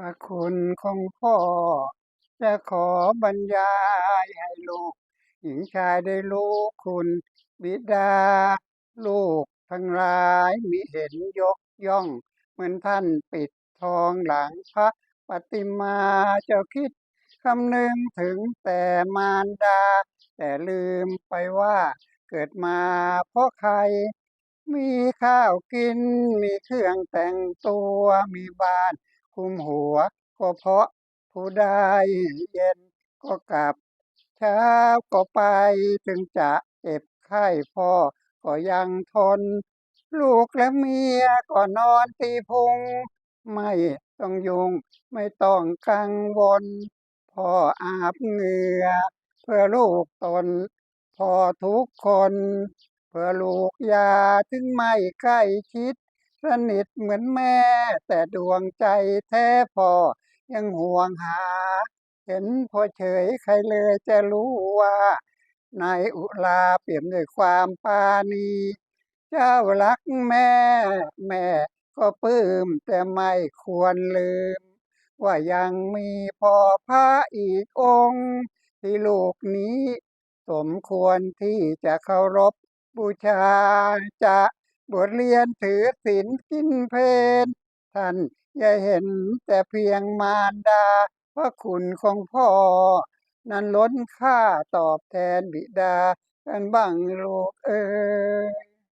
พระคุณของพ่อ จะขอบรรยายให้ลูก หญิงชายได้รู้คุณบิดา ลูกทั้งหลายมิเห็นยกย่อง เหมือนท่านปิดทองหลังพระปฏิมาเจ้าคิดคำนึงถึงแต่มารดา แต่ลืมไปว่าเกิดมาเพราะใคร มีข้าวกิน มีเครื่องแต่งตัว มีบ้าน คุมหัว ก็เพราะผู้ใดเย็นก็กลับ เช้าก็ไปถึงจะเจ็บไข้พ่อก็ยังทน ลูกและเมียก็นอนตีพุง ไม่ต้องยุ่งไม่ต้องกังวล พ่ออาบเหงื่อเพื่อลูกตน พ่อทุกคน เพื่อลูกยาถึงไม่ใกล้ชิด สนิทเหมือนแม่ แต่ดวงใจแท้พ่อยังห่วงหา เห็นพอเฉยใครเลยจะรู้ว่านายอุราเปลี่ยมด้วยความปาณีเจ้ารักแม่ แม่ก็ปลื้มแต่ไม่ควรลืม ว่ายังมีพ่อพระอีกองค์ ที่ลูกนี้ สมควรที่จะเคารพบูชาจะ บทเรียนถือศีลกินเพลท่านอย่าเห็นแต่เพียงมารดาพระคุณของพ่อ นั้นล้นค่าตอบแทนบิดากันบ้างลูกเอ๋ย